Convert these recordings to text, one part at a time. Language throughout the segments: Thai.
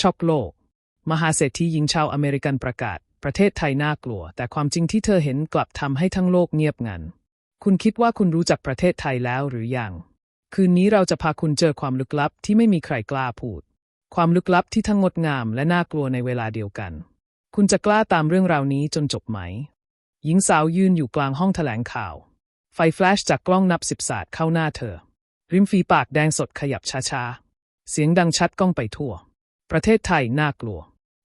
ช็อกโลก มหาเศรษฐีหญิงชาวอเมริกันประกาศ ประเทศไทยน่ากลัว แต่ความจริงที่เธอเห็นกลับทำให้ทั้งโลกเงียบงัน คุณคิดว่าคุณรู้จักประเทศไทยแล้วหรือยัง คืนนี้เราจะพาคุณเจอความลึกลับที่ไม่มีใครกล้าพูด ความลึกลับที่ทั้งงดงามและน่ากลัวในเวลาเดียวกัน คุณจะกล้าตามเรื่องราวนี้จนจบไหม หญิงสาวยืนอยู่กลางห้องแถลงข่าว ไฟแฟลชจากกล้องนับสิบสาดเข้าหน้าเธอ ริมฝีปากแดงสดขยับช้าๆ เสียงดังชัดก้องไปทั่ว ประเทศไทยน่ากลัว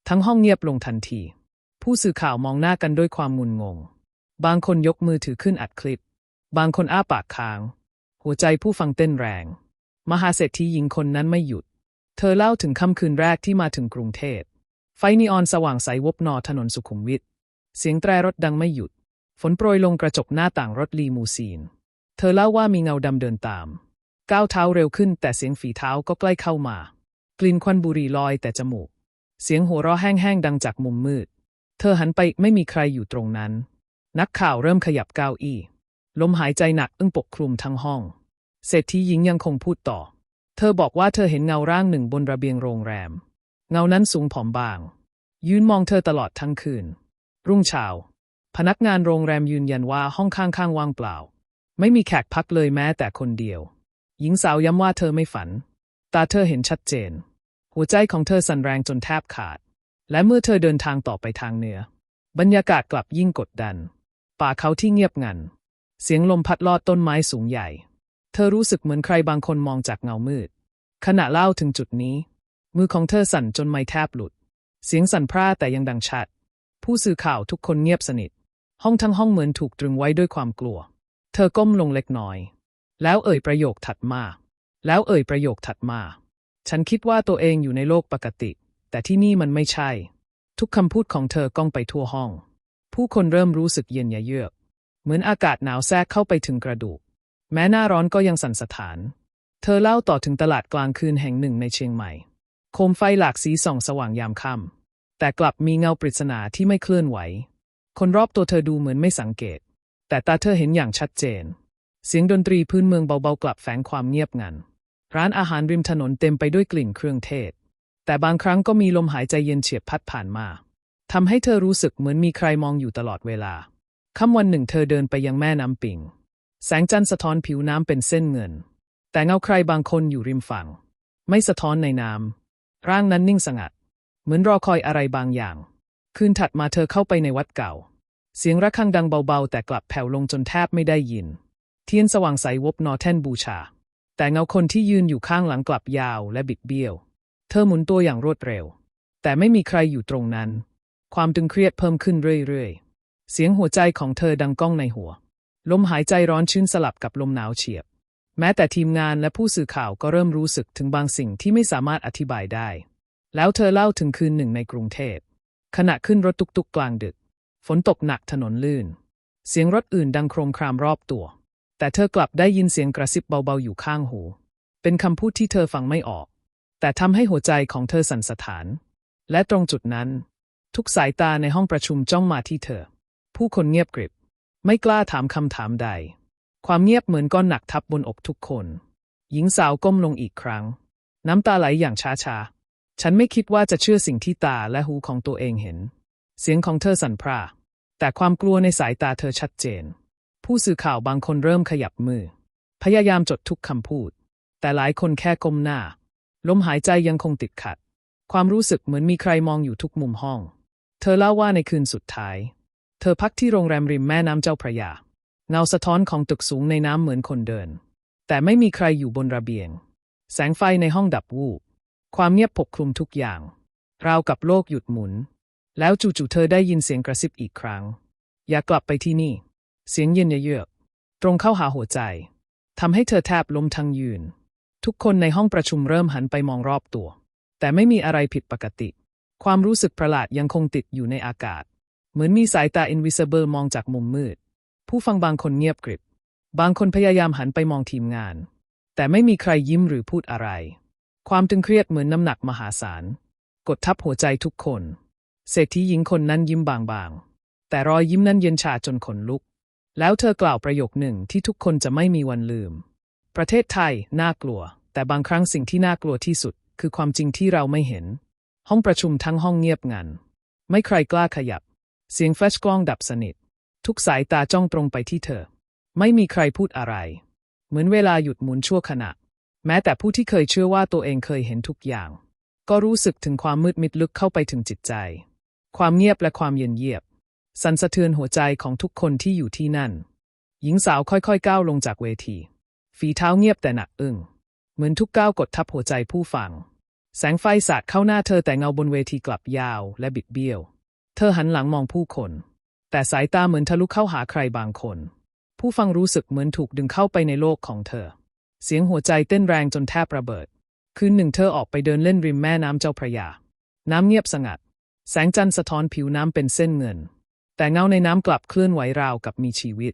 ทั้งห้องเงียบลงทันที ผู้สื่อข่าวมองหน้ากันด้วยความงุนงง บางคนยกมือถือขึ้นอัดคลิป บางคนอ้าปากค้าง หัวใจผู้ฟังเต้นแรง มหาเศรษฐีหญิงคนนั้นไม่หยุด เธอเล่าถึงค่ำคืนแรกที่มาถึงกรุงเทพ ไฟนีออนสว่างใสวบนอถนนสุขุมวิท เสียงแตรรถดังไม่หยุด ฝนโปรยลงกระจกหน้าต่างรถลีมูซีน เธอเล่าว่ามีเงาดำเดินตาม ก้าวเท้าเร็วขึ้นแต่เสียงฝีเท้าก็ใกล้เข้ามา ลิ่นควันบุหรี่ลอยแต่จมูก เสียงหัวเราะแห้งๆดังจากมุมมืด เธอหันไปไม่มีใครอยู่ตรงนั้น นักข่าวเริ่มขยับเก้าอี้ ลมหายใจหนักอึ้งปกคลุมทั้งห้อง เศรษฐีหญิงยังคงพูดต่อ เธอบอกว่าเธอเห็นเงาร่างหนึ่งบนระเบียงโรงแรม เงานั้นสูงผอมบาง ยืนมองเธอตลอดทั้งคืน รุ่งเช้า พนักงานโรงแรมยืนยันว่าห้องข้างๆว่างเปล่า ไม่มีแขกพักเลยแม้แต่คนเดียว หญิงสาวย้ำว่าเธอไม่ฝันตาเธอเห็นชัดเจน หัวใจของเธอสั่นแรงจนแทบขาด และเมื่อเธอเดินทางต่อไปทางเหนือ บรรยากาศกลับยิ่งกดดัน ป่าเขาที่เงียบงัน เสียงลมพัดลอดต้นไม้สูงใหญ่ เธอรู้สึกเหมือนใครบางคนมองจากเงามืด ขณะเล่าถึงจุดนี้ มือของเธอสั่นจนไม้แทบหลุด เสียงสั่นพร่าแต่ยังดังชัด ผู้สื่อข่าวทุกคนเงียบสนิท ห้องทั้งห้องเหมือนถูกตรึงไว้ด้วยความกลัว เธอก้มลงเล็กน้อย แล้วเอ่ยประโยคถัดมา แล้วเอ่ยประโยคถัดมา ฉันคิดว่าตัวเองอยู่ในโลกปกติ แต่ที่นี่มันไม่ใช่ ทุกคำพูดของเธอก้องไปทั่วห้อง ผู้คนเริ่มรู้สึกเย็นยะเยือก เหมือนอากาศหนาวแทรกเข้าไปถึงกระดูก แม้หน้าร้อนก็ยังสั่นสะท้าน เธอเล่าต่อถึงตลาดกลางคืนแห่งหนึ่งในเชียงใหม่ โคมไฟหลากสีส่องสว่างยามค่ำแต่กลับมีเงาปริศนาที่ไม่เคลื่อนไหว คนรอบตัวเธอดูเหมือนไม่สังเกต แต่ตาเธอเห็นอย่างชัดเจน เสียงดนตรีพื้นเมืองเบาๆกลับแฝงความเงียบงัน ร้านอาหารริมถนนเต็มไปด้วยกลิ่นเครื่องเทศ แต่บางครั้งก็มีลมหายใจเย็นเฉียบพัดผ่านมาทำให้เธอรู้สึกเหมือนมีใครมองอยู่ตลอดเวลาค่ำวันหนึ่งเธอเดินไปยังแม่น้ำปิง แสงจันทร์สะท้อนผิวน้ำเป็นเส้นเงิน แต่เงาใครบางคนอยู่ริมฝั่ง ไม่สะท้อนในน้ำร่างนั้นนิ่งสงัด เหมือนรอคอยอะไรบางอย่าง คืนถัดมาเธอเข้าไปในวัดเก่า เสียงระฆังดังเบาๆ แต่กลับแผ่วลงจนแทบไม่ได้ยิน เทียนสว่างใสวบนอแท่นบูชา แต่เงาคนที่ยืนอยู่ข้างหลังกลับยาวและบิดเบี้ยว เธอหมุนตัวอย่างรวดเร็ว แต่ไม่มีใครอยู่ตรงนั้น ความตึงเครียดเพิ่มขึ้นเรื่อยๆ เสียงหัวใจของเธอดังก้องในหัว ลมหายใจร้อนชื้นสลับกับลมหนาวเฉียบ แม้แต่ทีมงานและผู้สื่อข่าวก็เริ่มรู้สึกถึงบางสิ่งที่ไม่สามารถอธิบายได้ แล้วเธอเล่าถึงคืนหนึ่งในกรุงเทพ ขณะขึ้นรถตุกๆกลางดึก ฝนตกหนักถนนลื่น เสียงรถอื่นดังโครมครามรอบตัว แต่เธอกลับได้ยินเสียงกระซิบเบาๆอยู่ข้างหู เป็นคำพูดที่เธอฟังไม่ออก แต่ทำให้หัวใจของเธอสั่นสะท้าน และตรงจุดนั้น ทุกสายตาในห้องประชุมจ้องมาที่เธอ ผู้คนเงียบกริบ ไม่กล้าถามคำถามใด ความเงียบเหมือนก้อนหนักทับบนอกทุกคน หญิงสาวก้มลงอีกครั้ง น้ำตาไหลอย่างช้าๆ ฉันไม่คิดว่าจะเชื่อสิ่งที่ตาและหูของตัวเองเห็น เสียงของเธอสั่นพร่าแต่ความกลัวในสายตาเธอชัดเจน ผู้สื่อข่าวบางคนเริ่มขยับมือ พยายามจดทุกคำพูด แต่หลายคนแค่ก้มหน้า ลมหายใจยังคงติดขัด ความรู้สึกเหมือนมีใครมองอยู่ทุกมุมห้อง เธอเล่าว่าในคืนสุดท้าย เธอพักที่โรงแรมริมแม่น้ำเจ้าพระยา เงาสะท้อนของตึกสูงในน้ำเหมือนคนเดิน แต่ไม่มีใครอยู่บนระเบียง แสงไฟในห้องดับวูบ ความเงียบปกคลุมทุกอย่าง ราวกับโลกหยุดหมุน แล้วจู่ๆเธอได้ยินเสียงกระซิบอีกครั้ง อย่ากลับไปที่นี่ เสียงเย็นเยือกตรงเข้าหาหัวใจทำให้เธอแทบล้มทั้งยืน ทุกคนในห้องประชุมเริ่มหันไปมองรอบตัว แต่ไม่มีอะไรผิดปกติ ความรู้สึกประหลาดยังคงติดอยู่ในอากาศ เหมือนมีสายตา invisible มองจากมุมมืด ผู้ฟังบางคนเงียบกริบ บางคนพยายามหันไปมองทีมงาน แต่ไม่มีใครยิ้มหรือพูดอะไร ความตึงเครียดเหมือนน้ำหนักมหาศาล กดทับหัวใจทุกคน เศรษฐีหญิงคนนั้นยิ้มบางๆ แต่รอยยิ้มนั้นเย็นชาจนขนลุก แล้วเธอกล่าวประโยคหนึ่งที่ทุกคนจะไม่มีวันลืม ประเทศไทยน่ากลัว แต่บางครั้งสิ่งที่น่ากลัวที่สุด คือความจริงที่เราไม่เห็น ห้องประชุมทั้งห้องเงียบงัน ไม่ใครกล้าขยับ เสียงแฟลชกล้องดับสนิท ทุกสายตาจ้องตรงไปที่เธอ ไม่มีใครพูดอะไร เหมือนเวลาหยุดหมุนชั่วขณะ แม้แต่ผู้ที่เคยเชื่อว่าตัวเองเคยเห็นทุกอย่าง ก็รู้สึกถึงความมืดมิดลึกเข้าไปถึงจิตใจ ความเงียบและความเย็นเยียบ สั่นสะเทือนหัวใจของทุกคนที่อยู่ที่นั่น หญิงสาวค่อยๆก้าวลงจากเวที ฝีเท้าเงียบแต่หนักอึ้ง เหมือนทุกก้าวกดทับหัวใจผู้ฟัง แสงไฟสาดเข้าหน้าเธอแต่เงาบนเวทีกลับยาวและบิดเบี้ยว เธอหันหลังมองผู้คน แต่สายตาเหมือนทะลุเข้าหาใครบางคน ผู้ฟังรู้สึกเหมือนถูกดึงเข้าไปในโลกของเธอ เสียงหัวใจเต้นแรงจนแทบระเบิด คืนหนึ่งเธอออกไปเดินเล่นริมแม่น้ำเจ้าพระยา น้ำเงียบสงัด แสงจันทร์สะท้อนผิวน้ำเป็นเส้นเงิน แต่เงาในน้ำกลับเคลื่อนไหวราวกับมีชีวิต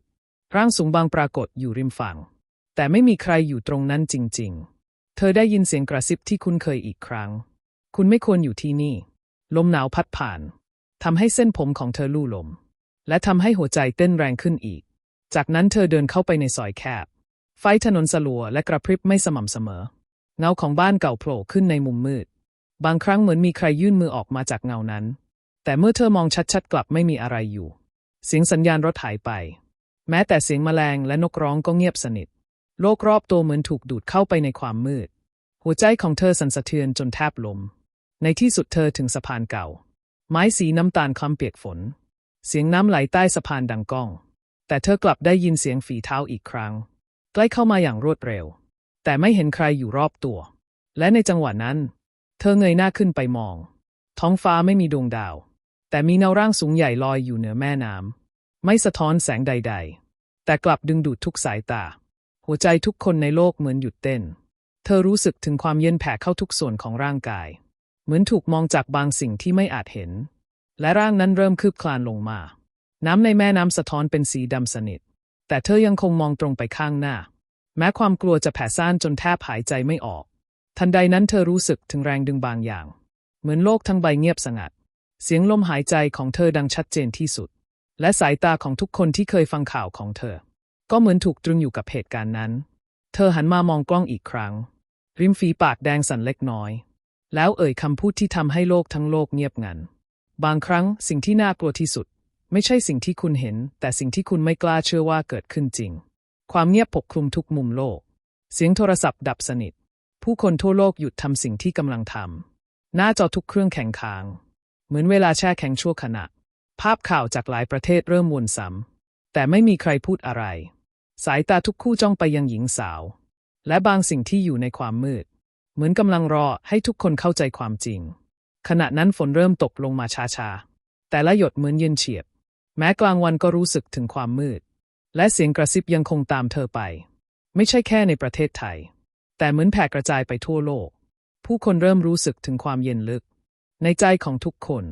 ร่างสูงบางปรากฏอยู่ริมฝั่ง แต่ไม่มีใครอยู่ตรงนั้นจริง ๆ เธอได้ยินเสียงกระซิบที่คุ้นเคยอีกครั้ง คุณไม่ควรอยู่ที่นี่ ลมหนาวพัดผ่านทำให้เส้นผมของเธอลู่ลม และทำให้หัวใจเต้นแรงขึ้นอีก จากนั้นเธอเดินเข้าไปในซอยแคบ ไฟถนนสลัวและกระพริบไม่สม่ำเสมอ เงาของบ้านเก่าโผล่ขึ้นในมุมมืด บางครั้งเหมือนมีใครยื่นมือออกมาจากเงานั้น แต่เมื่อเธอมองชัดๆ กลับไม่มีอะไรอยู่ เสียงสัญญาณรถหายไป แม้แต่เสียงแมลงและนกร้องก็เงียบสนิท โลกรอบตัวเหมือนถูกดูดเข้าไปในความมืด หัวใจของเธอสั่นสะเทือนจนแทบล้มในที่สุดเธอถึงสะพานเก่า ไม้สีน้ำตาลคล้ำเปียกฝน เสียงน้ำไหลใต้สะพานดังก้อง แต่เธอกลับได้ยินเสียงฝีเท้าอีกครั้ง ใกล้เข้ามาอย่างรวดเร็ว แต่ไม่เห็นใครอยู่รอบตัว และในจังหวะนั้น เธอเงยหน้าขึ้นไปมอง ท้องฟ้าไม่มีดวงดาว แต่มีเงาร่างสูงใหญ่ลอยอยู่เหนือแม่น้ำไม่สะท้อนแสงใด ๆ แต่กลับดึงดูดทุกสายตา หัวใจทุกคนในโลกเหมือนหยุดเต้น เธอรู้สึกถึงความเย็นแผ่เข้าทุกส่วนของร่างกาย เหมือนถูกมองจากบางสิ่งที่ไม่อาจเห็น และร่างนั้นเริ่มคืบคลานลงมา น้ำในแม่น้ำสะท้อนเป็นสีดำสนิท แต่เธอยังคงมองตรงไปข้างหน้า แม้ความกลัวจะแผ่ซ่านจนแทบหายใจไม่ออก ทันใดนั้นเธอรู้สึกถึงแรงดึงบางอย่าง เหมือนโลกทั้งใบเงียบสงัด เสียงลมหายใจของเธอดังชัดเจนที่สุด และสายตาของทุกคนที่เคยฟังข่าวของเธอ ก็เหมือนถูกตรึงอยู่กับเหตุการณ์นั้น เธอหันมามองกล้องอีกครั้ง ริมฝีปากแดงสั่นเล็กน้อย แล้วเอ่ยคำพูดที่ทำให้โลกทั้งโลกเงียบงัน บางครั้งสิ่งที่น่ากลัวที่สุด ไม่ใช่สิ่งที่คุณเห็น แต่สิ่งที่คุณไม่กล้าเชื่อว่าเกิดขึ้นจริง ความเงียบปกคลุมทุกมุมโลก เสียงโทรศัพท์ดับสนิท ผู้คนทั่วโลกหยุดทำสิ่งที่กำลังทำหน้าจอทุกเครื่องแข็งค้าง เหมือนเวลาแช่แข็งชั่วขณะ ภาพข่าวจากหลายประเทศเริ่มวนซ้ำแต่ไม่มีใครพูดอะไร สายตาทุกคู่จ้องไปยังหญิงสาว และบางสิ่งที่อยู่ในความมืด เหมือนกำลังรอให้ทุกคนเข้าใจความจริง ขณะนั้นฝนเริ่มตกลงมาช้าๆ แต่ละหยดเหมือนเย็นเฉียบ แม้กลางวันก็รู้สึกถึงความมืด และเสียงกระซิบยังคงตามเธอไป ไม่ใช่แค่ในประเทศไทย แต่เหมือนแผ่กระจายไปทั่วโลก ผู้คนเริ่มรู้สึกถึงความเย็นลึก ในใจของทุกคน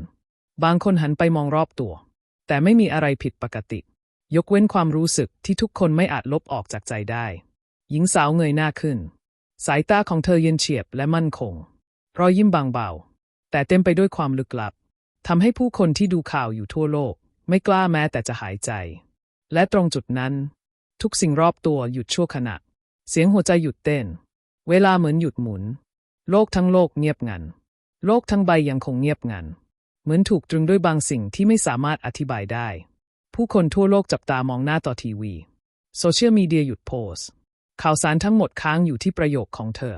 บางคนหันไปมองรอบตัว แต่ไม่มีอะไรผิดปกติ ยกเว้นความรู้สึกที่ทุกคนไม่อาจลบออกจากใจได้ หญิงสาวเงยหน้าขึ้น สายตาของเธอเย็นเฉียบและมั่นคง รอยยิ้มบางเบา แต่เต็มไปด้วยความลึกลับทำให้ผู้คนที่ดูข่าวอยู่ทั่วโลก ไม่กล้าแม้แต่จะหายใจ และตรงจุดนั้น ทุกสิ่งรอบตัวหยุดชั่วขณะ เสียงหัวใจหยุดเต้น เวลาเหมือนหยุดหมุน โลกทั้งโลกเงียบงัน โลกทั้งใบยังคงเงียบงัน เหมือนถูกตรึงด้วยบางสิ่งที่ไม่สามารถอธิบายได้ ผู้คนทั่วโลกจับตามองหน้าต่อทีวี โซเชียลมีเดียหยุดโพสข่าวสารทั้งหมดค้างอยู่ที่ประโยคของเธอ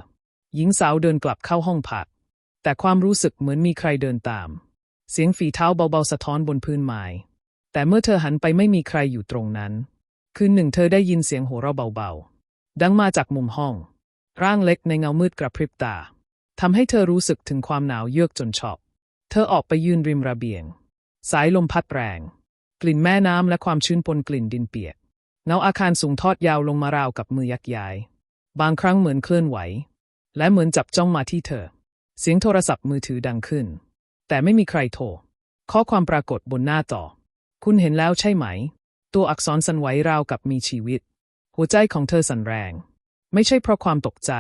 หญิงสาวเดินกลับเข้าห้องพัก แต่ความรู้สึกเหมือนมีใครเดินตาม เสียงฝีเท้าเบาๆสะท้อนบนพื้นไม้แต่เมื่อเธอหันไปไม่มีใครอยู่ตรงนั้น คืนหนึ่งเธอได้ยินเสียงหัวเราะเบาๆ ดังมาจากมุมห้อง ร่างเล็กในเงามืดกระพริบตา ทำให้เธอรู้สึกถึงความหนาวเยือกจนช็อกเธอออกไปยืนริมระเบียง สายลมพัดแรง กลิ่นแม่น้ำและความชื้นปนกลิ่นดินเปียกเงาอาคารสูงทอดยาวลงมาราวกับมือยักย้าย บางครั้งเหมือนเคลื่อนไหว และเหมือนจับจ้องมาที่เธอ เสียงโทรศัพท์มือถือดังขึ้น แต่ไม่มีใครโทร ข้อความปรากฏบนหน้าจอคุณเห็นแล้วใช่ไหม ตัวอักษรสั่นไหวราวกับมีชีวิต หัวใจของเธอสั่นแรง ไม่ใช่เพราะความตกใจ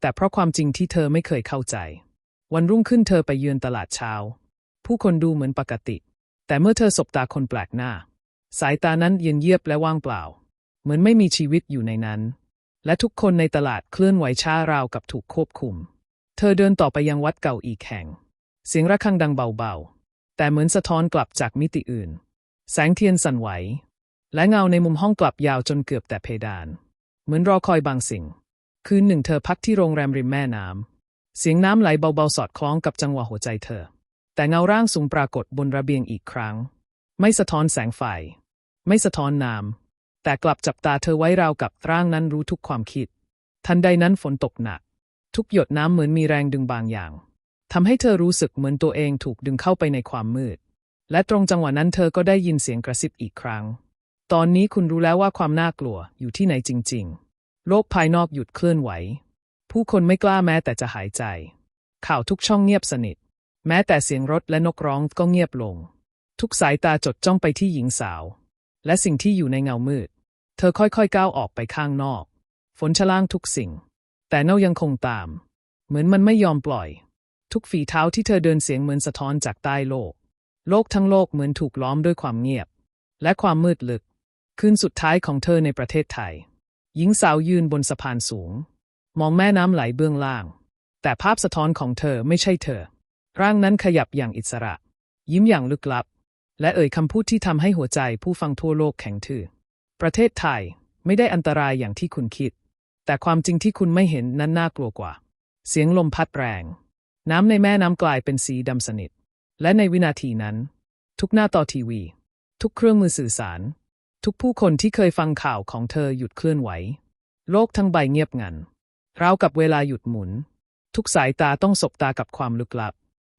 แต่เพราะความจริงที่เธอไม่เคยเข้าใจ วันรุ่งขึ้นเธอไปเยือนตลาดเช้า ผู้คนดูเหมือนปกติ แต่เมื่อเธอสบตาคนแปลกหน้า สายตานั้นเย็นเยียบและว่างเปล่า เหมือนไม่มีชีวิตอยู่ในนั้น และทุกคนในตลาดเคลื่อนไหวช้าราวกับถูกควบคุม เธอเดินต่อไปยังวัดเก่าอีกแห่ง เสียงระฆังดังเบาๆ แต่เหมือนสะท้อนกลับจากมิติอื่น แสงเทียนสั่นไหว และเงาในมุมห้องกลับยาวจนเกือบแต่เพดาน เหมือนรอคอยบางสิ่ง คืนหนึ่งเธอพักที่โรงแรมริมแม่น้ำ เสียงน้ำไหลเบาๆสอดคล้องกับจังหวะหัวใจเธอ แต่เงาร่างสูงปรากฏบนระเบียงอีกครั้ง ไม่สะท้อนแสงไฟ ไม่สะท้อนน้ำ แต่กลับจับตาเธอไว้ราวกับร่างนั้นรู้ทุกความคิด ทันใดนั้นฝนตกหนัก ทุกหยดน้ำเหมือนมีแรงดึงบางอย่างทำให้เธอรู้สึกเหมือนตัวเองถูกดึงเข้าไปในความมืด และตรงจังหวะนั้นเธอก็ได้ยินเสียงกระซิบอีกครั้ง ตอนนี้คุณรู้แล้วว่าความน่ากลัวอยู่ที่ไหนจริง ๆ โลกภายนอกหยุดเคลื่อนไหว ผู้คนไม่กล้าแม้แต่จะหายใจ ข่าวทุกช่องเงียบสนิท แม้แต่เสียงรถและนกร้องก็เงียบลง ทุกสายตาจดจ้องไปที่หญิงสาว และสิ่งที่อยู่ในเงามืด เธอค่อยๆก้าวออกไปข้างนอก ฝนชะล่างทุกสิ่ง แต่เน่ายังคงตาม เหมือนมันไม่ยอมปล่อย ทุกฝีเท้าที่เธอเดินเสียงเหมือนสะท้อนจากใต้โลก โลกทั้งโลกเหมือนถูกล้อมด้วยความเงียบ และความมืดลึก คืนสุดท้ายของเธอในประเทศไทย หญิงสาวยืนบนสะพานสูง มองแม่น้ำไหลเบื้องล่าง แต่ภาพสะท้อนของเธอไม่ใช่เธอ ร่างนั้นขยับอย่างอิสระ ยิ้มอย่างลึกลับ และเอ่ยคำพูดที่ทำให้หัวใจผู้ฟังทั่วโลกแข็งทื่อ ประเทศไทยไม่ได้อันตรายอย่างที่คุณคิด แต่ความจริงที่คุณไม่เห็นนั้นน่ากลัวกว่า เสียงลมพัดแรง น้ำในแม่น้ำกลายเป็นสีดำสนิท และในวินาทีนั้น ทุกหน้าต่อทีวี ทุกเครื่องมือสื่อสาร ทุกผู้คนที่เคยฟังข่าวของเธอหยุดเคลื่อนไหว โลกทั้งใบเงียบงันราวกับเวลาหยุดหมุน ทุกสายตาต้องสบตากับความลึกลับ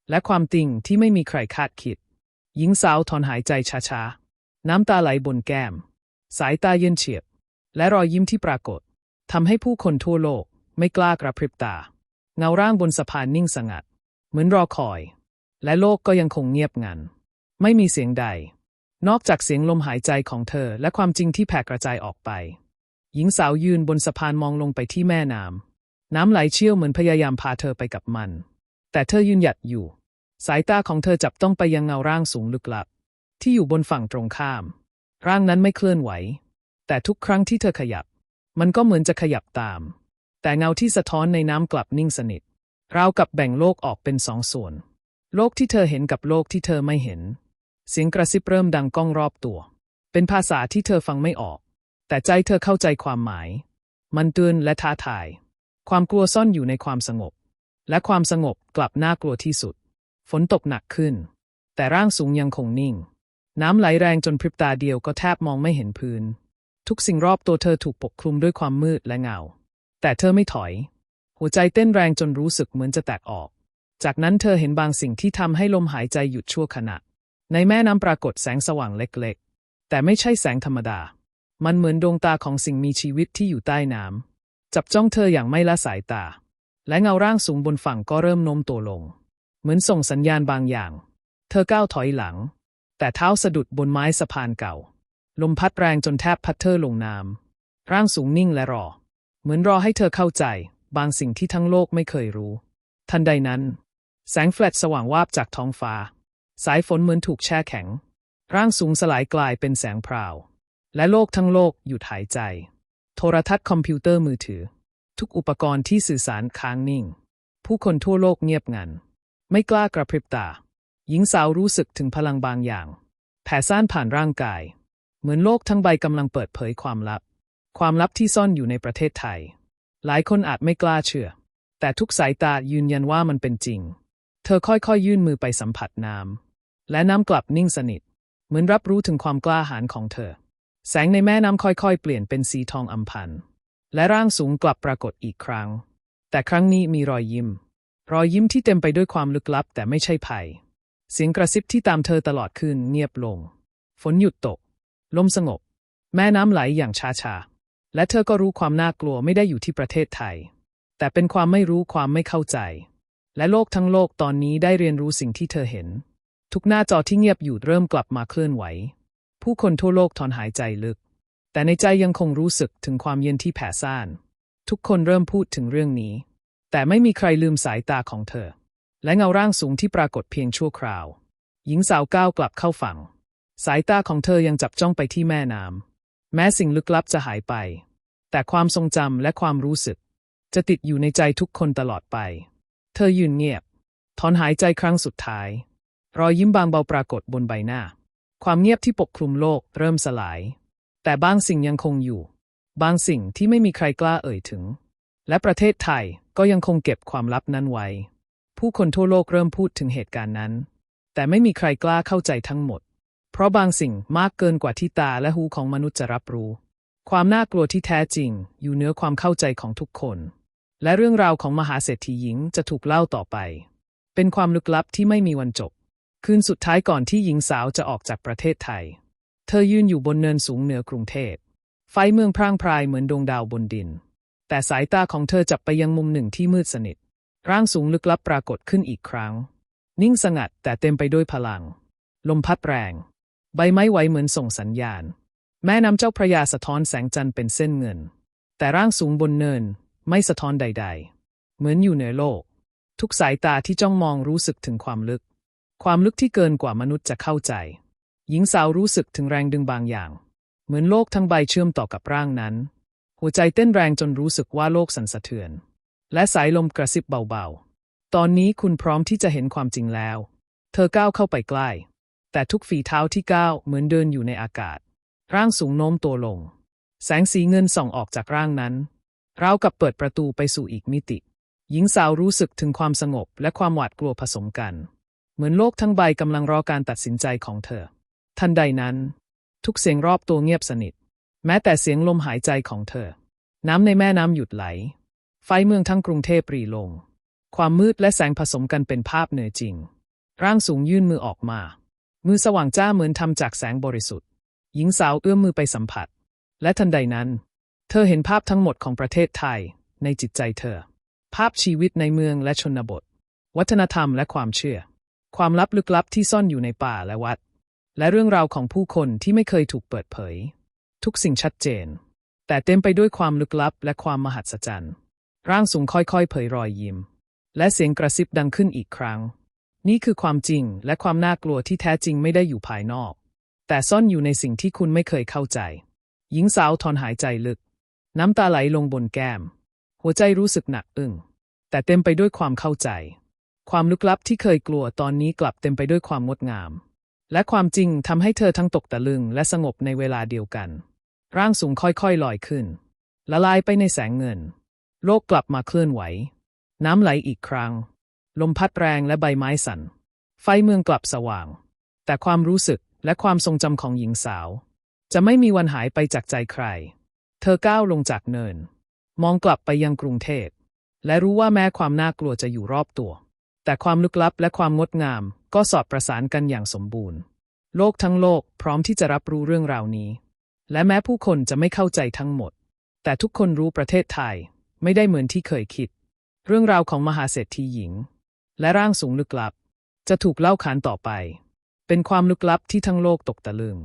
และความจริงที่ไม่มีใครคาดคิด หญิงสาวถอนหายใจช้าๆ น้ำตาไหลบนแก้ม สายตาเย็นเฉียบ และรอยยิ้มที่ปรากฏทำให้ผู้คนทั่วโลกไม่กล้ากระพริบตา เงาร่างบนสะพานนิ่งสงัด เหมือนรอคอย และโลกก็ยังคงเงียบงัน ไม่มีเสียงใด นอกจากเสียงลมหายใจของเธอและความจริงที่แผ่กระจายออกไป หญิงสาวยืนบนสะพานมองลงไปที่แม่น้ำน้ำไหลเชี่ยวเหมือนพยายามพาเธอไปกับมัน แต่เธอยืนหยัดอยู่ สายตาของเธอจับต้องไปยังเงาร่างสูงลึกลับ ที่อยู่บนฝั่งตรงข้าม ร่างนั้นไม่เคลื่อนไหว แต่ทุกครั้งที่เธอขยับ มันก็เหมือนจะขยับตาม แต่เงาที่สะท้อนในน้ำกลับนิ่งสนิทราวกับแบ่งโลกออกเป็นสองส่วน โลกที่เธอเห็นกับโลกที่เธอไม่เห็น เสียงกระซิบเริ่มดังก้องรอบตัว เป็นภาษาที่เธอฟังไม่ออก แต่ใจเธอเข้าใจความหมาย มันเตือนและท้าทาย ความกลัวซ่อนอยู่ในความสงบ และความสงบกลับน่ากลัวที่สุด ฝนตกหนักขึ้น แต่ร่างสูงยังคงนิ่ง น้ำไหลแรงจนพริบตาเดียวก็แทบมองไม่เห็นพื้น ทุกสิ่งรอบตัวเธอถูกปกคลุมด้วยความมืดและเงา แต่เธอไม่ถอย หัวใจเต้นแรงจนรู้สึกเหมือนจะแตกออก จากนั้นเธอเห็นบางสิ่งที่ทำให้ลมหายใจหยุดชั่วขณะ ในแม่น้ำปรากฏแสงสว่างเล็กๆ แต่ไม่ใช่แสงธรรมดา มันเหมือนดวงตาของสิ่งมีชีวิตที่อยู่ใต้น้ำ จับจ้องเธออย่างไม่ละสายตา และเงาร่างสูงบนฝั่งก็เริ่มโน้มตัวลง เหมือนส่งสัญญาณบางอย่าง เธอก้าวถอยหลัง แต่เท้าสะดุดบนไม้สะพานเก่า ลมพัดแรงจนแทบพัดเธอลงน้ำ ร่างสูงนิ่งและรอ เหมือนรอให้เธอเข้าใจ บางสิ่งที่ทั้งโลกไม่เคยรู้ ทันใดนั้น แสงแฟลชสว่างวาบจากท้องฟ้า สายฝนเหมือนถูกแช่แข็ง ร่างสูงสลายกลายเป็นแสงพราว และโลกทั้งโลกหยุดหายใจ โทรทัศน์คอมพิวเตอร์มือถือ ทุกอุปกรณ์ที่สื่อสารค้างนิ่ง ผู้คนทั่วโลกเงียบงัน ไม่กล้ากระพริบตา หญิงสาวรู้สึกถึงพลังบางอย่าง แผ่ซ่านผ่านร่างกาย เหมือนโลกทั้งใบกำลังเปิดเผยความลับ ความลับที่ซ่อนอยู่ในประเทศไทย หลายคนอาจไม่กล้าเชื่อ แต่ทุกสายตายืนยันว่ามันเป็นจริง เธอค่อยๆยื่นมือไปสัมผัสน้ำ และน้ำกลับนิ่งสนิท เหมือนรับรู้ถึงความกล้าหาญของเธอ แสงในแม่น้ำค่อยๆ เปลี่ยนเป็นสีทองอำพันและร่างสูงกลับปรากฏอีกครั้ง แต่ครั้งนี้มีรอยยิ้ม รอยยิ้มที่เต็มไปด้วยความลึกลับแต่ไม่ใช่ภัย เสียงกระซิบที่ตามเธอตลอดคืนเงียบลง ฝนหยุดตก ลมสงบ แม่น้ำไหลอย่างช้าๆ และเธอก็รู้ความน่ากลัวไม่ได้อยู่ที่ประเทศไทย แต่เป็นความไม่รู้ความไม่เข้าใจ และโลกทั้งโลกตอนนี้ได้เรียนรู้สิ่งที่เธอเห็น ทุกหน้าจอที่เงียบอยู่เริ่มกลับมาเคลื่อนไหว ผู้คนทั่วโลกถอนหายใจลึก แต่ในใจยังคงรู้สึกถึงความเย็นที่แผ่ซ่าน ทุกคนเริ่มพูดถึงเรื่องนี้ แต่ไม่มีใครลืมสายตาของเธอ และเงาร่างสูงที่ปรากฏเพียงชั่วคราว หญิงสาวก้าวกลับเข้าฝั่ง สายตาของเธอยังจับจ้องไปที่แม่น้ำแม้สิ่งลึกลับจะหายไป แต่ความทรงจำและความรู้สึก จะติดอยู่ในใจทุกคนตลอดไป เธอยืนเงียบถอนหายใจครั้งสุดท้าย รอยยิ้มบางเบาปรากฏบนใบหน้า ความเงียบที่ปกคลุมโลกเริ่มสลาย แต่บางสิ่งยังคงอยู่ บางสิ่งที่ไม่มีใครกล้าเอ่ยถึง และประเทศไทยก็ยังคงเก็บความลับนั้นไว้ ผู้คนทั่วโลกเริ่มพูดถึงเหตุการณ์นั้น แต่ไม่มีใครกล้าเข้าใจทั้งหมด เพราะบางสิ่งมากเกินกว่าที่ตาและหูของมนุษย์จะรับรู้ ความน่ากลัวที่แท้จริง อยู่เหนือความเข้าใจของทุกคน และเรื่องราวของมหาเศรษฐีหญิงจะถูกเล่าต่อไป เป็นความลึกลับที่ไม่มีวันจบ คืนสุดท้ายก่อนที่หญิงสาวจะออกจากประเทศไทย เธอยืนอยู่บนเนินสูงเหนือกรุงเทพ ไฟเมืองพร่างพรายเหมือนดวงดาวบนดิน แต่สายตาของเธอจับไปยังมุมหนึ่งที่มืดสนิท ร่างสูงลึกลับปรากฏขึ้นอีกครั้ง นิ่งสงัดแต่เต็มไปด้วยพลัง ลมพัดแรง ใบไม้ไหวเหมือนส่งสัญญาณ แม่น้ำเจ้าพระยาสะท้อนแสงจันทร์เป็นเส้นเงิน แต่ร่างสูงบนเนินไม่สะท้อนใด ๆ เหมือนอยู่เหนือโลก ทุกสายตาที่จ้องมองรู้สึกถึงความลึก ความลึกที่เกินกว่ามนุษย์จะเข้าใจ หญิงสาวรู้สึกถึงแรงดึงบางอย่าง เหมือนโลกทั้งใบเชื่อมต่อกับร่างนั้น หัวใจเต้นแรงจนรู้สึกว่าโลกสั่นสะเทือน และสายลมกระซิบเบาๆ ตอนนี้คุณพร้อมที่จะเห็นความจริงแล้ว เธอก้าวเข้าไปใกล้ แต่ทุกฝีเท้าที่ก้าวเหมือนเดินอยู่ในอากาศ ร่างสูงโน้มตัวลง แสงสีเงินส่องออกจากร่างนั้นราวกับเปิดประตูไปสู่อีกมิติ หญิงสาวรู้สึกถึงความสงบและความหวาดกลัวผสมกัน เหมือนโลกทั้งใบกำลังรอการตัดสินใจของเธอ ทันใดนั้น ทุกเสียงรอบตัวเงียบสนิท แม้แต่เสียงลมหายใจของเธอ น้ำในแม่น้ำหยุดไหล ไฟเมืองทั้งกรุงเทพปรีลง ความมืดและแสงผสมกันเป็นภาพเหนือจริง ร่างสูงยื่นมือออกมา มือสว่างจ้าเหมือนทำจากแสงบริสุทธิ์ หญิงสาวเอื้อมมือไปสัมผัส และทันใดนั้น เธอเห็นภาพทั้งหมดของประเทศไทยในจิตใจเธอ ภาพชีวิตในเมืองและชนบท วัฒนธรรมและความเชื่อ ความลับลึกลับที่ซ่อนอยู่ในป่าและวัด และเรื่องราวของผู้คนที่ไม่เคยถูกเปิดเผย ทุกสิ่งชัดเจน แต่เต็มไปด้วยความลึกลับและความมหัศจรรย์ร่างสูงค่อยๆ เผยรอยยิ้ม และเสียงกระซิบดังขึ้นอีกครั้ง นี่คือความจริงและความน่ากลัวที่แท้จริงไม่ได้อยู่ภายนอก แต่ซ่อนอยู่ในสิ่งที่คุณไม่เคยเข้าใจ หญิงสาวถอนหายใจลึก น้ำตาไหลลงบนแก้ม หัวใจรู้สึกหนักอึ้งแต่เต็มไปด้วยความเข้าใจ ความลึกลับที่เคยกลัวตอนนี้กลับเต็มไปด้วยความงดงาม และความจริงทำให้เธอทั้งตกตะลึงและสงบในเวลาเดียวกัน ร่างสูงค่อยๆลอยขึ้น ละลายไปในแสงเงิน โลกกลับมาเคลื่อนไหว น้ำไหลอีกครั้ง ลมพัดแรงและใบไม้สั่น ไฟเมืองกลับสว่าง แต่ความรู้สึกและความทรงจำของหญิงสาว จะไม่มีวันหายไปจากใจใคร เธอก้าวลงจากเนิน มองกลับไปยังกรุงเทพและรู้ว่าแม้ความน่ากลัวจะอยู่รอบตัว แต่ความลึกลับและความงดงามก็สอดประสานกันอย่างสมบูรณ์ โลกทั้งโลกพร้อมที่จะรับรู้เรื่องราวนี้ และแม้ผู้คนจะไม่เข้าใจทั้งหมด แต่ทุกคนรู้ประเทศไทยไม่ได้เหมือนที่เคยคิด เรื่องราวของมหาเศรษฐีหญิง และร่างสูงลึกลับ จะถูกเล่าขานต่อไป เป็นความลึกลับที่ทั้งโลกตกตะลึง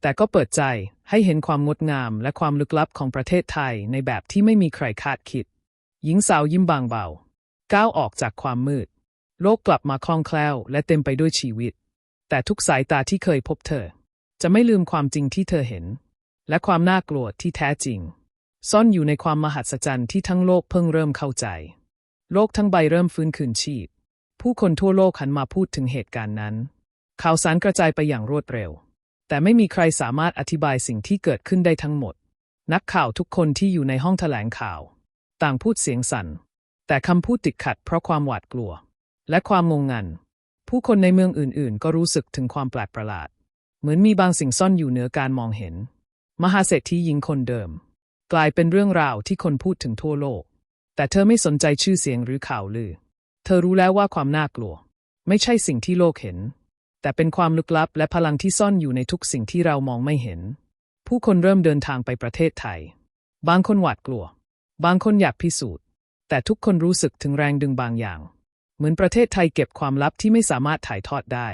แต่ก็เปิดใจให้เห็นความงดงามและความลึกลับของประเทศไทยในแบบที่ไม่มีใครคาดคิด หญิงสาวยิ้มบางเบา ก้าวออกจากความมืด โลกกลับมาคล่องแคล่วและเต็มไปด้วยชีวิต แต่ทุกสายตาที่เคยพบเธอ จะไม่ลืมความจริงที่เธอเห็น และความน่ากลัวที่แท้จริง ซ่อนอยู่ในความมหัศจรรย์ที่ทั้งโลกเพิ่งเริ่มเข้าใจ โลกทั้งใบเริ่มฟื้นคืนชีพ ผู้คนทั่วโลกหันมาพูดถึงเหตุการณ์นั้น ข่าวสารกระจายไปอย่างรวดเร็ว แต่ไม่มีใครสามารถอธิบายสิ่งที่เกิดขึ้นได้ทั้งหมด นักข่าวทุกคนที่อยู่ในห้องแถลงข่าว ต่างพูดเสียงสั่นแต่คำพูดติดขัดเพราะความหวาดกลัว และความงงงัน ผู้คนในเมืองอื่นๆ ก็รู้สึกถึงความแปลกประหลาด เหมือนมีบางสิ่งซ่อนอยู่เหนือการมองเห็น มหาเศรษฐีหญิงคนเดิม กลายเป็นเรื่องราวที่คนพูดถึงทั่วโลก แต่เธอไม่สนใจชื่อเสียงหรือข่าวลือ เธอรู้แล้วว่าความน่ากลัว ไม่ใช่สิ่งที่โลกเห็น แต่เป็นความลึกลับและพลังที่ซ่อนอยู่ในทุกสิ่งที่เรามองไม่เห็น ผู้คนเริ่มเดินทางไปประเทศไทย บางคนหวาดกลัว บางคนอยากพิสูจน์ แต่ทุกคนรู้สึกถึงแรงดึงบางอย่าง เหมือนประเทศไทยเก็บความลับที่ไม่สามารถถ่ายทอดได้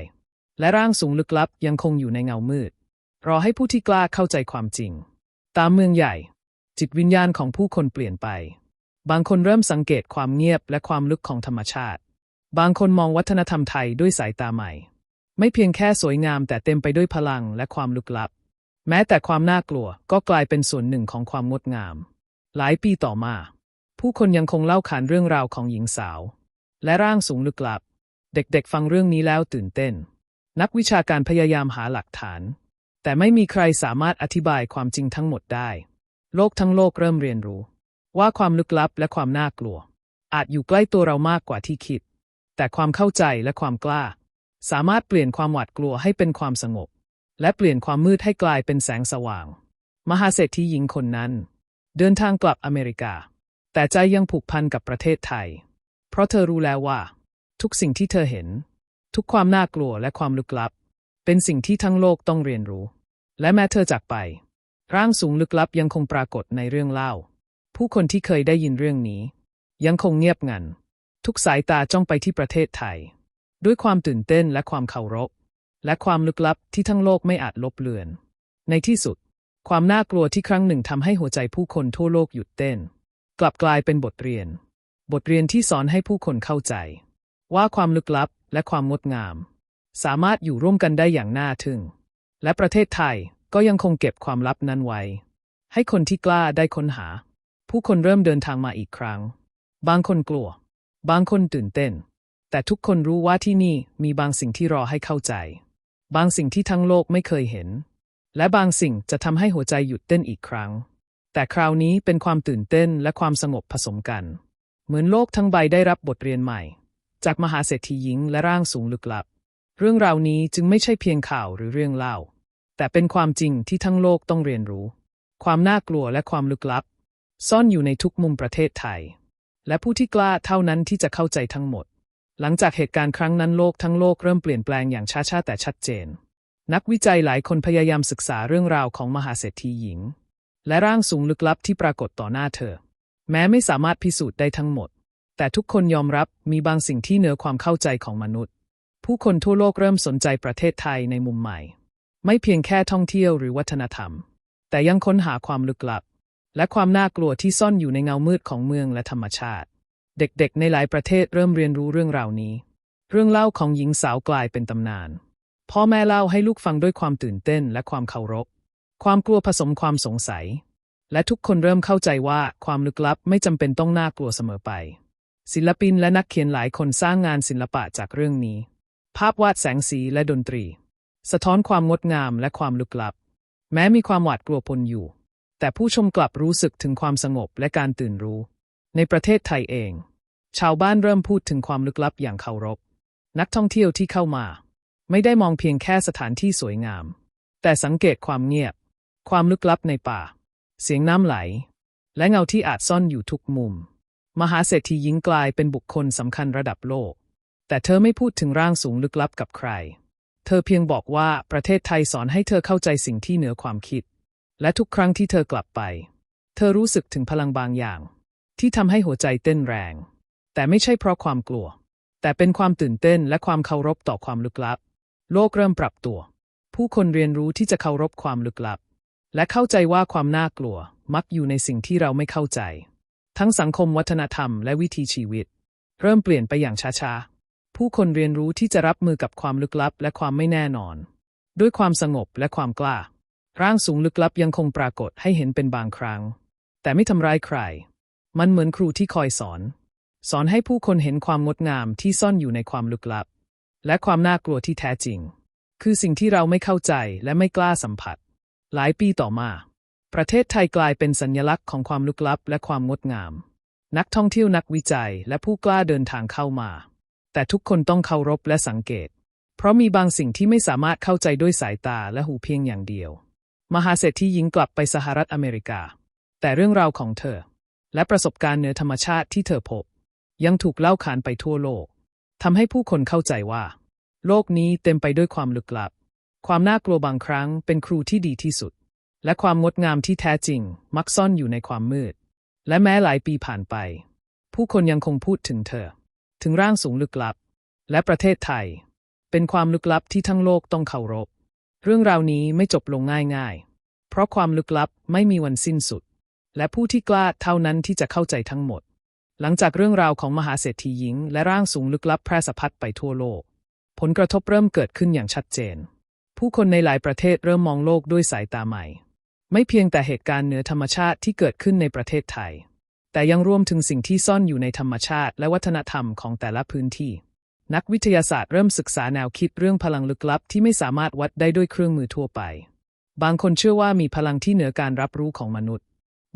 และร่างสูงลึกลับยังคงอยู่ในเงามืด รอให้ผู้ที่กล้าเข้าใจความจริง ตามเมืองใหญ่ จิตวิญญาณของผู้คนเปลี่ยนไป บางคนเริ่มสังเกตความเงียบและความลึกของธรรมชาติ บางคนมองวัฒนธรรมไทยด้วยสายตาใหม่ ไม่เพียงแค่สวยงามแต่เต็มไปด้วยพลังและความลึกลับ แม้แต่ความน่ากลัวก็กลายเป็นส่วนหนึ่งของความงดงาม หลายปีต่อมา ผู้คนยังคงเล่าขานเรื่องราวของหญิงสาว และร่างสูงลึกลับ เด็กๆ ฟังเรื่องนี้แล้วตื่นเต้น นักวิชาการพยายามหาหลักฐาน แต่ไม่มีใครสามารถอธิบายความจริงทั้งหมดได้ โลกทั้งโลกเริ่มเรียนรู้ ว่าความลึกลับและความน่ากลัว อาจอยู่ใกล้ตัวเรามากกว่าที่คิด แต่ความเข้าใจและความกล้า สามารถเปลี่ยนความหวาดกลัวให้เป็นความสงบ และเปลี่ยนความมืดให้กลายเป็นแสงสว่าง มหาเศรษฐีหญิงคนนั้น เดินทางกลับอเมริกา แต่ใจยังผูกพันกับประเทศไทย ราะเธอรู้แล้วว่า ทุกสิ่งที่เธอเห็น ทุกความน่ากลัวและความลึกลับ เป็นสิ่งที่ทั้งโลกต้องเรียนรู้ และแม้เธอจากไป ร่างสูงลึกลับยังคงปรากฏในเรื่องเล่า ผู้คนที่เคยได้ยินเรื่องนี้ ยังคงเงียบงัน ทุกสายตาจ้องไปที่ประเทศไทย ด้วยความตื่นเต้นและความเคารพ และความลึกลับที่ทั้งโลกไม่อาจลบเลือน ในที่สุด ความน่ากลัวที่ครั้งหนึ่งทำให้หัวใจผู้คนทั่วโลกหยุดเต้น กลับกลายเป็นบทเรียน บทเรียนที่สอนให้ผู้คนเข้าใจ ว่าความลึกลับและความงดงาม สามารถอยู่ร่วมกันได้อย่างน่าทึ่ง และประเทศไทยก็ยังคงเก็บความลับนั้นไว้ ให้คนที่กล้าได้ค้นหา ผู้คนเริ่มเดินทางมาอีกครั้ง บางคนกลัว บางคนตื่นเต้น แต่ทุกคนรู้ว่าที่นี่มีบางสิ่งที่รอให้เข้าใจ บางสิ่งที่ทั้งโลกไม่เคยเห็น และบางสิ่งจะทำให้หัวใจหยุดเต้นอีกครั้ง แต่คราวนี้เป็นความตื่นเต้นและความสงบผสมกัน เหมือนโลกทั้งใบได้รับบทเรียนใหม่ จากมหาเศรษฐีหญิงและร่างสูงลึกลับ เรื่องราวนี้จึงไม่ใช่เพียงข่าวหรือเรื่องเล่า แต่เป็นความจริงที่ทั้งโลกต้องเรียนรู้ ความน่ากลัวและความลึกลับ ซ่อนอยู่ในทุกมุมประเทศไทย และผู้ที่กล้าเท่านั้นที่จะเข้าใจทั้งหมด หลังจากเหตุการณ์ครั้งนั้นโลกทั้งโลกเริ่มเปลี่ยนแปลงอย่างช้าๆแต่ชัดเจน นักวิจัยหลายคนพยายามศึกษาเรื่องราวของมหาเศรษฐีหญิง และร่างสูงลึกลับที่ปรากฏต่อหน้าเธอ แม้ไม่สามารถพิสูจน์ได้ทั้งหมด แต่ทุกคนยอมรับมีบางสิ่งที่เหนือความเข้าใจของมนุษย์ ผู้คนทั่วโลกเริ่มสนใจประเทศไทยในมุมใหม่ ไม่เพียงแค่ท่องเที่ยวหรือวัฒนธรรม แต่ยังค้นหาความลึกลับ และความน่ากลัวที่ซ่อนอยู่ในเงามืดของเมืองและธรรมชาติ เด็กๆ ในหลายประเทศเริ่มเรียนรู้เรื่องราวนี้ เรื่องเล่าของหญิงสาวกลายเป็นตำนาน พ่อแม่เล่าให้ลูกฟังด้วยความตื่นเต้นและความเคารพ ความกลัวผสมความสงสัย และทุกคนเริ่มเข้าใจว่าความลึกลับไม่จำเป็นต้องน่ากลัวเสมอไป ศิลปินและนักเขียนหลายคนสร้างงานศิลปะจากเรื่องนี้ ภาพวาดแสงสีและดนตรี สะท้อนความงดงามและความลึกลับ แม้มีความหวาดกลัวปนอยู่ แต่ผู้ชมกลับรู้สึกถึงความสงบและการตื่นรู้ ในประเทศไทยเอง ชาวบ้านเริ่มพูดถึงความลึกลับอย่างเคารพ นักท่องเที่ยวที่เข้ามา ไม่ได้มองเพียงแค่สถานที่สวยงาม แต่สังเกตความเงียบ ความลึกลับในป่า เสียงน้ำไหล และเงาที่อาจซ่อนอยู่ทุกมุม มหาเศรษฐีหญิงกลายเป็นบุคคลสำคัญระดับโลก แต่เธอไม่พูดถึงร่างสูงลึกลับกับใคร เธอเพียงบอกว่าประเทศไทยสอนให้เธอเข้าใจสิ่งที่เหนือความคิด และทุกครั้งที่เธอกลับไป เธอรู้สึกถึงพลังบางอย่าง ที่ทำให้หัวใจเต้นแรง แต่ไม่ใช่เพราะความกลัว แต่เป็นความตื่นเต้นและความเคารพต่อความลึกลับ โลกเริ่มปรับตัว ผู้คนเรียนรู้ที่จะเคารพความลึกลับ และเข้าใจว่าความน่ากลัวมักอยู่ในสิ่งที่เราไม่เข้าใจ ทั้งสังคมวัฒนธรรมและวิถีชีวิต เริ่มเปลี่ยนไปอย่างช้าๆ ผู้คนเรียนรู้ที่จะรับมือกับความลึกลับและความไม่แน่นอน ด้วยความสงบและความกล้า ร่างสูงลึกลับยังคงปรากฏให้เห็นเป็นบางครั้ง แต่ไม่ทำร้ายใคร มันเหมือนครูที่คอยสอน สอนให้ผู้คนเห็นความงดงามที่ซ่อนอยู่ในความลึกลับ และความน่ากลัวที่แท้จริง คือสิ่งที่เราไม่เข้าใจและไม่กล้าสัมผัส หลายปีต่อมา ประเทศไทยกลายเป็นสัญลักษณ์ของความลึกลับและความงดงาม นักท่องเที่ยวนักวิจัยและผู้กล้าเดินทางเข้ามา แต่ทุกคนต้องเคารพและสังเกต เพราะมีบางสิ่งที่ไม่สามารถเข้าใจด้วยสายตาและหูเพียงอย่างเดียว มหาเศรษฐีหญิงกลับไปสหรัฐอเมริกา แต่เรื่องราวของเธอ และประสบการณ์เหนือธรรมชาติที่เธอพบ ยังถูกเล่าขานไปทั่วโลกทำให้ผู้คนเข้าใจว่า โลกนี้เต็มไปด้วยความลึกลับ ความน่ากลัวบางครั้งเป็นครูที่ดีที่สุด และความงดงามที่แท้จริง มักซ่อนอยู่ในความมืด และแม้หลายปีผ่านไป ผู้คนยังคงพูดถึงเธอ ถึงร่างสูงลึกลับ และประเทศไทย เป็นความลึกลับที่ทั้งโลกต้องเคารพ เรื่องราวนี้ไม่จบลงง่ายๆ เพราะความลึกลับไม่มีวันสิ้นสุด และผู้ที่กล้าเท่านั้นที่จะเข้าใจทั้งหมด หลังจากเรื่องราวของมหาเศรษฐีหญิง และร่างสูงลึกลับแพร่สะพัดไปทั่วโลก ผลกระทบเริ่มเกิดขึ้นอย่างชัดเจน ผู้คนในหลายประเทศเริ่มมองโลกด้วยสายตาใหม่ ไม่เพียงแต่เหตุการณ์เหนือธรรมชาติที่เกิดขึ้นในประเทศไทย แต่ยังรวมถึงสิ่งที่ซ่อนอยู่ในธรรมชาติและวัฒนธรรมของแต่ละพื้นที่ นักวิทยาศาสตร์เริ่มศึกษาแนวคิดเรื่องพลังลึกลับที่ไม่สามารถวัดได้ด้วยเครื่องมือทั่วไป บางคนเชื่อว่ามีพลังที่เหนือการรับรู้ของมนุษย์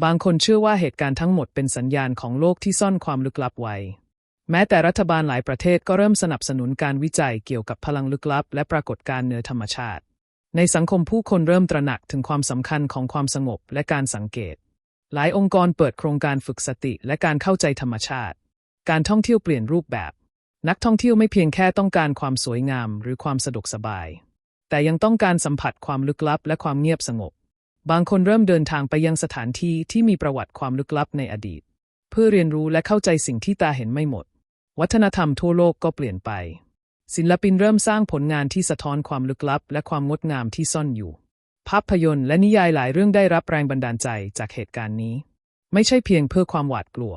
บางคนเชื่อว่าเหตุการณ์ทั้งหมดเป็นสัญญาณของโลกที่ซ่อนความลึกลับไว้ แม้แต่รัฐบาลหลายประเทศก็เริ่มสนับสนุนการวิจัยเกี่ยวกับพลังลึกลับ และปรากฏการณ์เหนือธรรมชาติ ในสังคมผู้คนเริ่มตระหนักถึงความสำคัญของความสงบและการสังเกต หลายองค์กรเปิดโครงการฝึกสติและการเข้าใจธรรมชาติ การท่องเที่ยวเปลี่ยนรูปแบบ นักท่องเที่ยวไม่เพียงแค่ต้องการความสวยงามหรือความสะดวกสบาย แต่ยังต้องการสัมผัสความลึกลับ และความเงียบสงบ บางคนเริ่มเดินทางไปยังสถานที่ที่มีประวัติความลึกลับในอดีต เพื่อเรียนรู้และเข้าใจสิ่งที่ตาเห็นไม่หมด วัฒนธรรมทั่วโลกก็เปลี่ยนไป ศิลปินเริ่มสร้างผลงานที่สะท้อนความลึกลับ และความงดงามที่ซ่อนอยู่ ภาพยนตร์และนิยายหลายเรื่องได้รับแรงบันดาลใจจากเหตุการณ์นี้ ไม่ใช่เพียงเพื่อความหวาดกลัว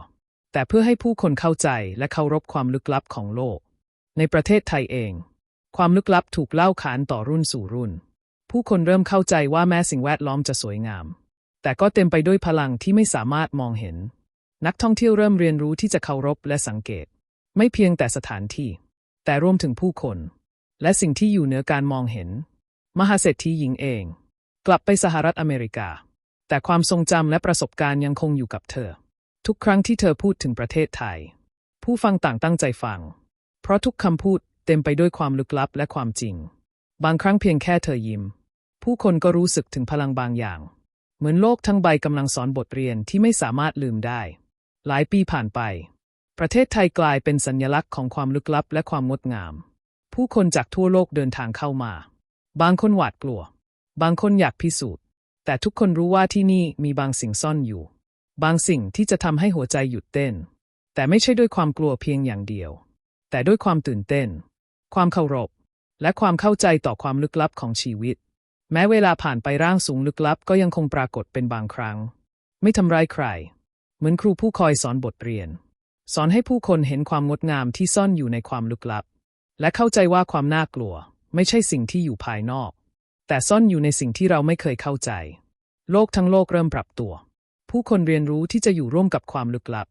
แต่เพื่อให้ผู้คนเข้าใจและเคารพความลึกลับของโลก ในประเทศไทยเอง ความลึกลับถูกเล่าขานต่อรุ่นสู่รุ่น ผู้คนเริ่มเข้าใจว่าแม้สิ่งแวดล้อมจะสวยงาม แต่ก็เต็มไปด้วยพลังที่ไม่สามารถมองเห็น นักท่องเที่ยวเริ่มเรียนรู้ที่จะเคารพและสังเกต ไม่เพียงแต่สถานที่ แต่รวมถึงผู้คน และสิ่งที่อยู่เหนือการมองเห็น มหาเศรษฐีหญิงเอง กลับไปสหรัฐอเมริกา แต่ความทรงจำและประสบการณ์ยังคงอยู่กับเธอ ทุกครั้งที่เธอพูดถึงประเทศไทย ผู้ฟังต่างตั้งใจฟัง เพราะทุกคำพูดเต็มไปด้วยความลึกลับและความจริง บางครั้งเพียงแค่เธอยิ้ม ผู้คนก็รู้สึกถึงพลังบางอย่าง เหมือนโลกทั้งใบกำลังสอนบทเรียนที่ไม่สามารถลืมได้ หลายปีผ่านไป ประเทศไทยกลายเป็นสัญลักษณ์ของความลึกลับและความงดงาม ผู้คนจากทั่วโลกเดินทางเข้ามา บางคนหวาดกลัว บางคนอยากพิสูจน์ แต่ทุกคนรู้ว่าที่นี่มีบางสิ่งซ่อนอยู่ บางสิ่งที่จะทำให้หัวใจหยุดเต้น แต่ไม่ใช่ด้วยความกลัวเพียงอย่างเดียว แต่ด้วยความตื่นเต้น ความเคารพ และความเข้าใจต่อความลึกลับของชีวิต แม้เวลาผ่านไปร่างสูงลึกลับก็ยังคงปรากฏเป็นบางครั้ง ไม่ทำร้ายใคร เหมือนครูผู้คอยสอนบทเรียน สอนให้ผู้คนเห็นความงดงามที่ซ่อนอยู่ในความลึกลับ และเข้าใจว่าความน่ากลัว ไม่ใช่สิ่งที่อยู่ภายนอก แต่ซ่อนอยู่ในสิ่งที่เราไม่เคยเข้าใจ โลกทั้งโลกเริ่มปรับตัว ผู้คนเรียนรู้ที่จะอยู่ร่วมกับความลึกลับ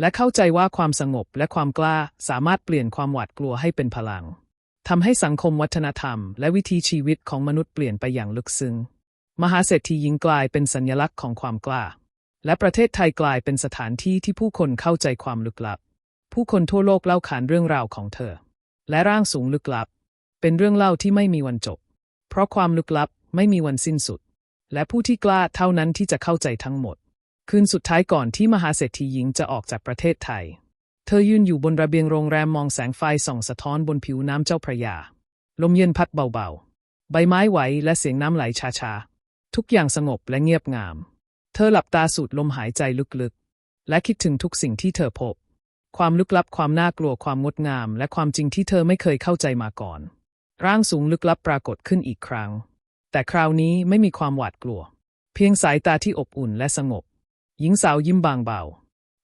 และเข้าใจว่าความสงบและความกล้าสามารถเปลี่ยนความหวาดกลัวให้เป็นพลังทำให้สังคมวัฒนธรรม และวิถีชีวิตของมนุษย์เปลี่ยนไปอย่างลึกซึ้งมหาเศรษฐีหญิงกลายเป็นสัญลักษณ์ของความกล้า และประเทศไทยกลายเป็นสถานที่ที่ผู้คนเข้าใจความลึกลับ ผู้คนทั่วโลกเล่าขานเรื่องราวของเธอ และร่างสูงลึกลับ เป็นเรื่องเล่าที่ไม่มีวันจบ เพราะความลึกลับไม่มีวันสิ้นสุด และผู้ที่กล้าเท่านั้นที่จะเข้าใจทั้งหมด คืนสุดท้ายก่อนที่มหาเศรษฐีหญิงจะออกจากประเทศไทย เธอยืนอยู่บนระเบียงโรงแรมมองแสงไฟส่องสะท้อนบนผิวน้ำเจ้าพระยา ลมเย็นพัดเบาๆ ใบไม้ไหวและเสียงน้ำไหลช้าๆ ทุกอย่างสงบและเงียบงาม เธอหลับตาสูดลมหายใจลึกๆ และคิดถึงทุกสิ่งที่เธอพบ ความลึกลับความน่ากลัวความงดงาม และความจริงที่เธอไม่เคยเข้าใจมาก่อน ร่างสูงลึกลับปรากฏขึ้นอีกครั้ง แต่คราวนี้ไม่มีความหวาดกลัว เพียงสายตาที่อบอุ่นและสงบ หญิงสาวยิ้มบางเบา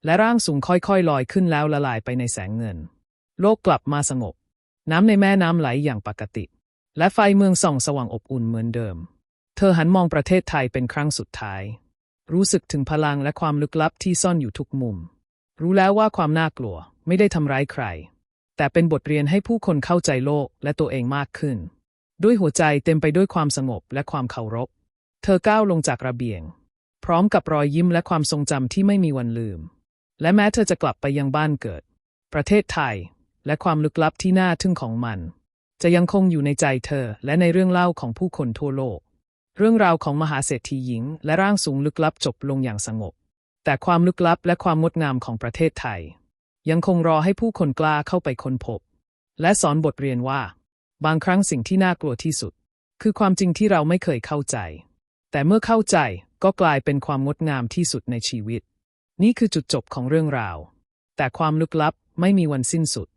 และร่างสูงค่อยๆลอยขึ้นแล้วละลายไปในแสงเงิน โลกกลับมาสงบ น้ำในแม่น้ำไหลอย่างปกติ และไฟเมืองส่องสว่างอบอุ่นเหมือนเดิม เธอหันมองประเทศไทยเป็นครั้งสุดท้าย รู้สึกถึงพลังและความลึกลับที่ซ่อนอยู่ทุกมุม รู้แล้วว่าความน่ากลัวไม่ได้ทำร้ายใคร แต่เป็นบทเรียนให้ผู้คนเข้าใจโลกและตัวเองมากขึ้น ด้วยหัวใจเต็มไปด้วยความสงบและความเคารพ เธอก้าวลงจากระเบียง พร้อมกับรอยยิ้มและความทรงจำที่ไม่มีวันลืม และแม้เธอจะกลับไปยังบ้านเกิด ประเทศไทย และความลึกลับที่น่าทึ่งของมัน จะยังคงอยู่ในใจเธอและในเรื่องเล่าของผู้คนทั่วโลก เรื่องราวของมหาเศรษฐีหญิง และร่างสูงลึกลับจบลงอย่างสงบ แต่ความลึกลับและความงดงามของประเทศไทย ยังคงรอให้ผู้คนกล้าเข้าไปค้นพบ และสอนบทเรียนว่า บางครั้งสิ่งที่น่ากลัวที่สุด คือความจริงที่เราไม่เคยเข้าใจ แต่เมื่อเข้าใจก็กลายเป็นความงดงามที่สุดในชีวิต นี่คือจุดจบของเรื่องราว แต่ความลึกลับไม่มีวันสิ้นสุด